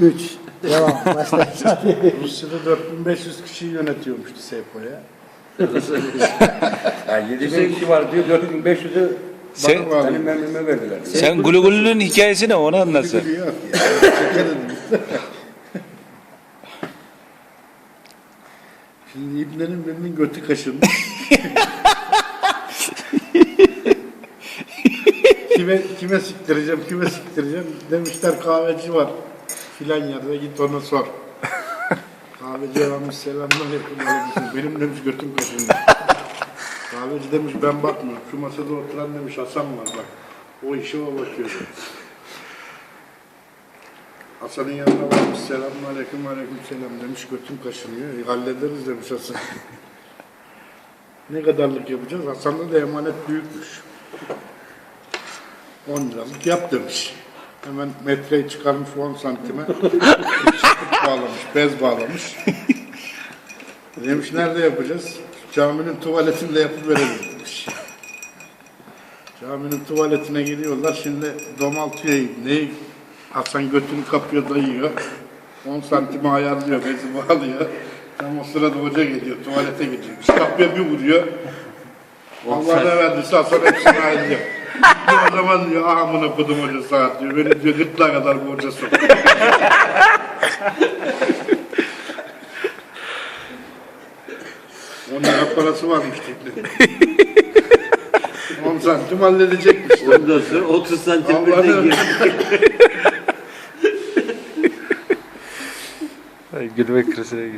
3. Devam. Başla. Rusya'da 4500 kişiyi yönetiyormuştu SEPO'ya. Yani 7 kişi var diyor 4500'ü Sen- benim memnunuma verdiler. Sen Gulugulu'nun hikayesi ne onu anlatsın. Ya. Dedim. Şimdi İbne'nin birinin götü kaşınmış. kime, kime siktireceğim, kime siktireceğim demişler kahveci var filan yerde git ona sor. Kahveci aramış selamünaleyküm aleyküm. Benim demiş götüm kaşınmış. Kahveci demiş ben bakmıyorum. Şu masada oturan demiş Hasan var bak. O işe o bakıyor. Hasan'ın yanına varmış selamun aleyküm aleyküm selam demiş götüm kaşınıyor. E, hallederiz demiş Hasan. ne kadarlık yapacağız? Hasan'da da emanet büyükmüş. 10 liralık yap demiş. Hemen metreyi çıkarmış 10 santime. Çıkıp bağlamış, bez bağlamış. Demiş nerede yapacağız? Caminin tuvaletinde yapıverelim demiş. Caminin tuvaletine giriyorlar. Şimdi domaltıyor ne Hasan götünü kapıyor dayıyor. 10 santime ayarlıyor, bezi bağlıyor. Tam o sırada hoca geliyor, tuvalete gidiyor. Kapıya bir vuruyor. Allah ne verdiyse Hasan hepsini ayarlıyor. O zaman diyor, ah amına kodum hoca saat diyor. Beni diyor gırtlağa kadar bu hoca sokuyor. On lira parası varmış tekne. 10 santim halledecekmiş. Ondan sonra 30 santim Allah'ım. birden girdi. Gülmek krizine